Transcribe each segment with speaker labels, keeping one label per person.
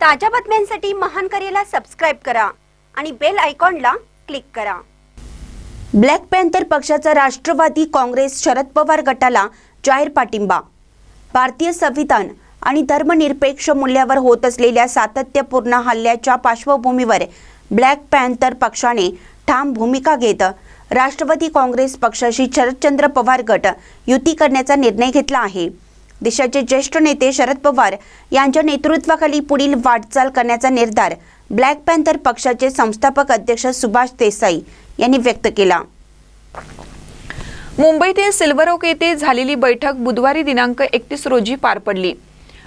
Speaker 1: ताज्या बातम्यांसाठी महान करेला सबस्क्राईब करा आणि बेल आयकॉनला क्लिक करा. ब्लॅक पॅन्थर पक्षाचा राष्ट्रवादी काँग्रेस शरद पवार गटाला जाहीर पाठिंबा. भारतीय संविधान आणि धर्मनिरपेक्ष मूल्यावर होत असलेल्या सातत्यपूर्ण हल्ल्याच्या पार्श्वभूमीवर ब्लॅक पॅन्थर पक्षाने ठाम भूमिका घेत राष्ट्रवादी काँग्रेस पक्षाशी शरदचंद्र पवार गट युती करण्याचा निर्णय घेतला आहे. देशाचे ज्येष्ठ नेते शरद पवार यांच्या नेतृत्वाखाली पुढील वाटचाल करण्याचा निर्धार ब्लॅक पॅन्थर पक्षाचे संस्थापक अध्यक्ष सुभाष देसाई यांनी व्यक्त केला.
Speaker 2: मुंबईतील सिल्वर ओक येथे झालेली बैठक बुधवारी दिनांक एकतीस रोजी पार पडली.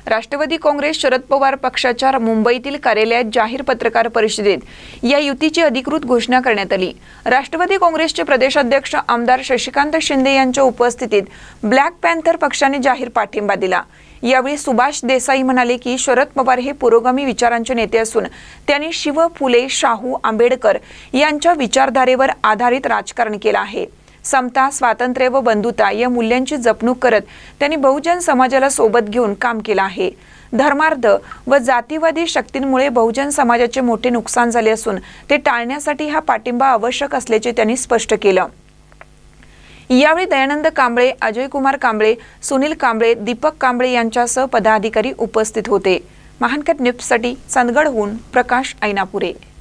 Speaker 2: राष्ट्रवादी काँग्रेस शरद पवार पक्षाच्या मुंबईतील कार्यालयात जाहीर पत्रकार परिषदेत या युतीची अधिकृत घोषणा करण्यात आली. राष्ट्रवादी काँग्रेसचे प्रदेशाध्यक्ष आमदार शशिकांत शिंदे यांच्या उपस्थितीत ब्लॅक पॅन्थर पक्षाने जाहीर पाठिंबा दिला. यावेळी सुभाष देसाई म्हणाले की शरद पवार हे पुरोगामी विचारांचे नेते असून त्यांनी शिव फुले शाहू आंबेडकर यांच्या विचारधारेवर आधारित राजकारण केलं आहे. समता स्वातंत्र्य व बंधुता या मूल्यांची जपणूक करत त्यांनी बहुजन समाजाला सोबत घेऊन काम केलं आहे. धर्मार्ध व जातीवादी शक्तींमुळे बहुजन समाजाचे मोठे नुकसान झाले असून ते टाळण्यासाठी हा पाठिंबा आवश्यक असल्याचे त्यांनी स्पष्ट केलं. यावेळी दयानंद कांबळे अजय कुमार कांबळे सुनील कांबळे दीपक कांबळे यांच्यासह पदाधिकारी उपस्थित होते. महानकट न्यूजसाठी चंदगडहून प्रकाश ऐनापुरे.